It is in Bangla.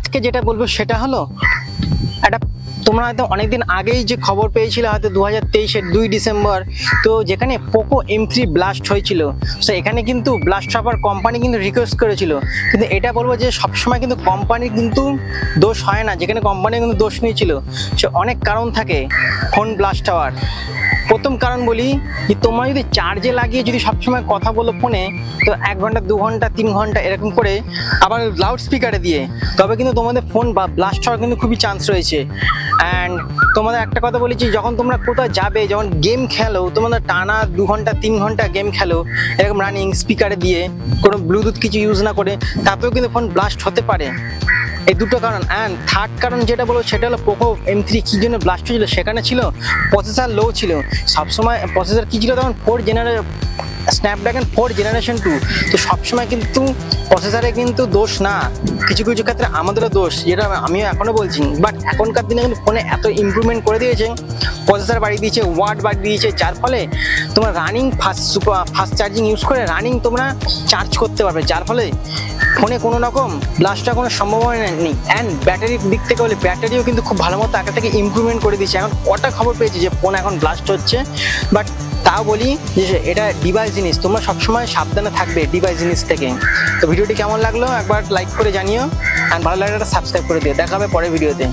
আজকে যেটা বলব সেটা হলো, একটা তোমরা হয়তো অনেকদিন আগেই যে খবর পেয়েছিলে, হয়তো দু হাজার তেইশের দুই ডিসেম্বর, তো যেখানে পোকো এম থ্রি ব্লাস্ট হয়েছিল। তো এখানে কিন্তু ব্লাস্ট হওয়ার কোম্পানি কিন্তু রিকোয়েস্ট করেছিল। কিন্তু এটা বলব যে সবসময় কিন্তু কোম্পানির কিন্তু দোষ হয় না, যেখানে কোম্পানি কিন্তু দোষ নিয়েছিল। সে অনেক কারণ থাকে ফোন ব্লাস্ট হওয়ার। প্রথম কারণ বলি যে তোমরা যদি চার্জে লাগিয়ে যদি সবসময় কথা বলো ফোনে তো এক ঘণ্টা, দু ঘণ্টা, তিন ঘণ্টা এরকম করে আবার লাউড স্পিকারে দিয়ে, তবে কিন্তু তোমাদের ফোন বা ব্লাস্ট হওয়ার কিন্তু খুবই চান্স রয়েছে। অ্যান্ড তোমাদের একটা কথা বলেছি যখন তোমরা কোথাও যাবে, যখন গেম খেলো, তোমাদের টানা দু ঘণ্টা, তিন ঘণ্টা গেম খেলো, এরকম রানিং স্পিকারে দিয়ে, কোনো ব্লুটুথ কিছু ইউজ না করে, তাতেও কিন্তু ফোন ব্লাস্ট হতে পারে। এই দুটো কারণ। অ্যান্ড থার্ড কারণ যেটা বলো, সেটা হলো পোকো এম থ্রি কী জন্য ব্লাস্ট হয়েছিল সেখানে ছিল? প্রসেসার লো ছিল। সবসময় প্রসেসার কী ছিল তখন? ফোর জেনারে স্ন্যাপড্রাগন ফোর জেনারেশন টু তো সবসময় কিন্তু প্রসেসরে কিন্তু দোষ না। কিছু কিছু ক্ষেত্রে আমাদেরও দোষ, যেটা আমিও এখনও বলছি। বাট এখনকার দিনে কিন্তু ফোনে এত ইমপ্রুভমেন্ট করে দিয়েছে। প্রসেসার বাড়িয়ে দিয়েছে ওয়ার্ড বাড়িয়ে দিয়েছে। যার ফলে তোমার running fast super fast charging use করে রানিং তোমরা চার্জ করতে পারবে। যার ফলে ফোনে কোনো রকম ব্লাস্টার কোনো সম্ভাবনা নেই। অ্যান্ড ব্যাটারির দিক থেকে বলে ব্যাটারিও কিন্তু খুব ভালো মতো আগে থেকে ইমপ্রুভমেন্ট করে দিয়েছে। এখন কটা খবর পেয়েছি যে ফোন এখন ব্লাস্ট হচ্ছে। বাট তাও বলি যে এটা ডিভাইস জিনিস। তোমরা সবসময় সাবধানে থাকবে ডিভাইস জিনিস থেকে। তো ভিডিওটি কেমন লাগল একবার লাইক করে জানিও। অ্যান্ড ভালো লাগলে একটা সাবস্ক্রাইব করে দিও। দেখা হবে পরের ভিডিওতে।